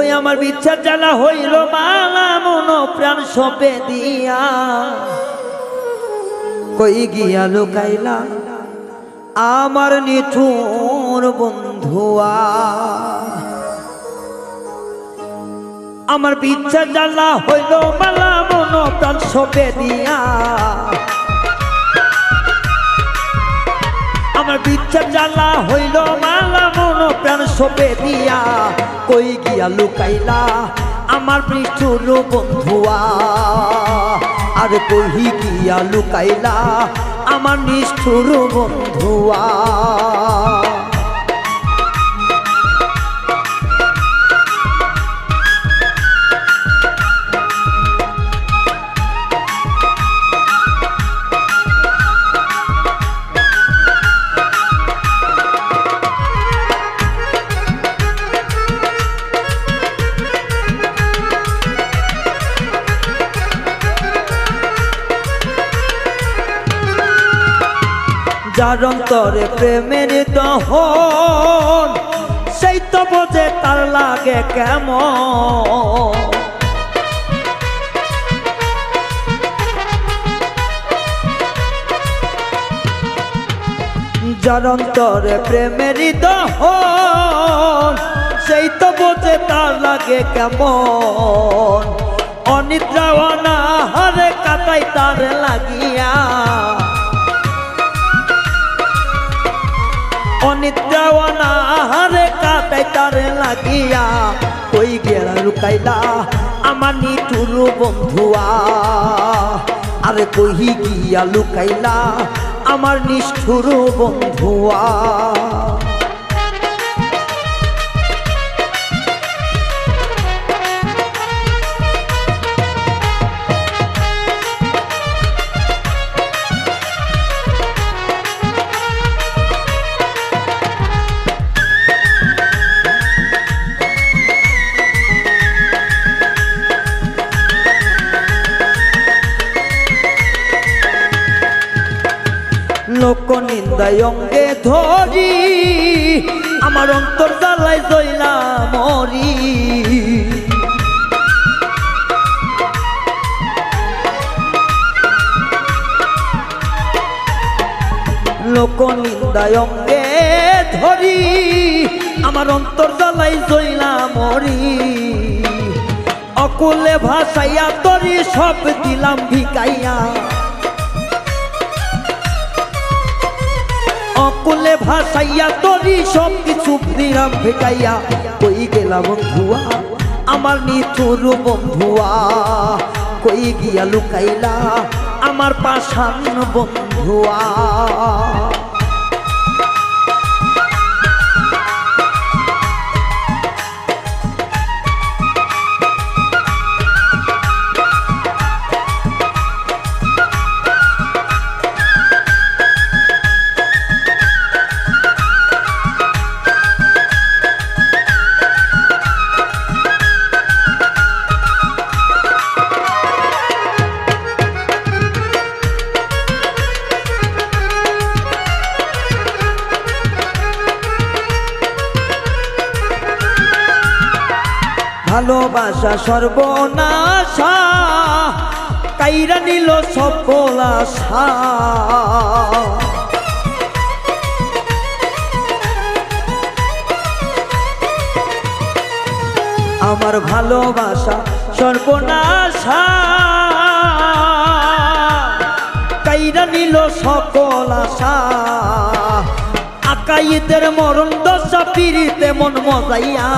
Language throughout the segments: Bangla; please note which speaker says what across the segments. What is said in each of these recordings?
Speaker 1: ওই আমার বিচ্ছার জ্বালা হইল মালা মন প্রাণ সপে দিয়া। কই গিয়া লুকাইলা আমার নিঠুর বন্ধুয়া। আমার বিচ্ছার জ্বালা হইল মালা মন প্রাণ সপে দিয়া। আমার বিচ্ছার জ্বালা হইল মালা মন প্রাণ সপে দিয়া। কই গিয়া লুকাইলা আমার পৃথুর বন্ধুয়া। আর কহি গিয়া লুকাইলা আমার নিষ্ঠুর বন্ধুয়া। যার অন্তরে প্রেমের দহন, সেই তো বোঝে তার লাগে কেমন। যার অন্তরে প্রেমের দহন, সেই তো বোঝে তার লাগে কেমন। অনিদ্রা অনাহারে কাটাই তার লাগিয়া কাটাই তারে লাগিয়া কই গেলা লুকাইলা। আমার নিটুর বন্ধুয়া, আরে কহি গিয়া লুকাইলা। আমার নিষ্ঠুর বন্ধুয়া। লোক নিন্দায় অঙ্গে ধরি, আমার অন্তর জ্বালাই জইলা মরি। লোক নিন্দায় অঙ্গে ধরি, আমার অন্তর জ্বালাই জইলা মরি। অকুলে ভাসাইয়া তরি সব দিলাম ভিকাইয়া। অকুলে ভাসাইয়া তরি সব কিছু নিরাম ভেটাইয়া কই গেলা বন্ধুয়া? আমার নিথুর বন্ধুয়া, কই গিয়া লুকাইলা? আমার পাশান বন্ধুয়া। ভালোবাসা সর্বনাশা, কাইরা নিল সকল আশা আমার ভালোবাসা সর্বনাশা, কাইরা নিল সকল আশা আকাইদের মরণ দশা পিড়িতে মন মজাইয়া।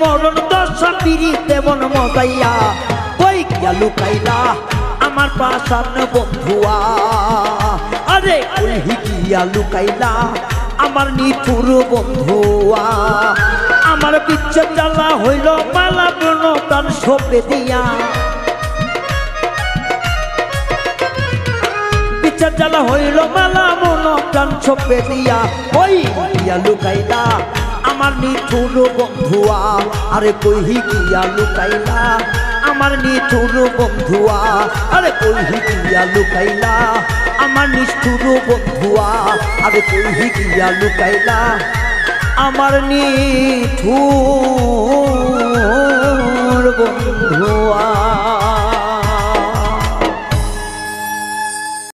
Speaker 1: মরণ পিড়িতে মন মজাইয়া কই গিয়া লুকাইলা আমার পাশান বন্ধুয়া। আরে কলহি গিয়া লুকাইলা আমার নিঠুর বন্ধুয়া। আমার বিচ্ছেদ জ্বালা হইল মালা ব্রণ প্রাণ সপে দিয়া। বিচার জ্বালা হইল মালা মন প্রাণ সপে দিয়া। ওই লুকাইলা আমার নিঠুর বন্ধুয়া, আরে কহি কিয়া লুকাইলা? আমার নিঠুর বন্ধুয়া, আরে কহি কিয়া লুকাইলা? আমার নিষ্ঠুর বন্ধুয়া, আরে কহি কিয়া লুকাইলা? আমার নিঠুর বন্ধুয়া।